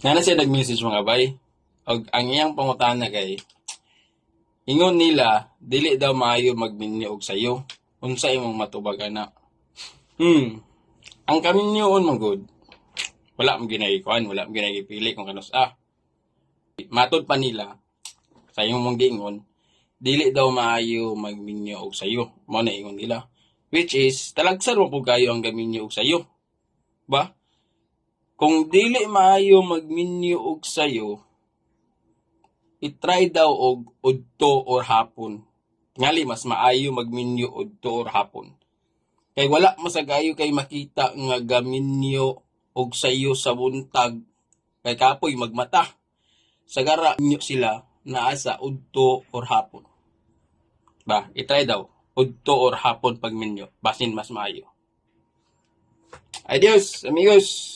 Nga na siya nag-message mga bay. Og ang iyang pangutana kay ingon nila dili daw maayo magminyo og sayo. Unsa imong matubag ana? Hmm. Ang kaminyoon man good. Wala mo ginagikuan, wala mo ginagipili kung kanus ah. Matod pa nila sa imong mong giingon, dili daw maayo magminyo og sayo. Mao na ingon nila. Which is talagsan mo po kayo ang gaminyo og sayo. Ba? Kung dili maayo magminyo og sayo, i-try daw og udto or hapon. Ngali mas maayo magminyo udto or hapon. Kay wala masagayo kay makita nga gaminyo og sayo sa buntag kay kapoy magmata. Sagara nyo sila naa sa udto or hapon. Ba, i-try daw udto or hapon pagminyo basin mas maayo. Adios, amigos.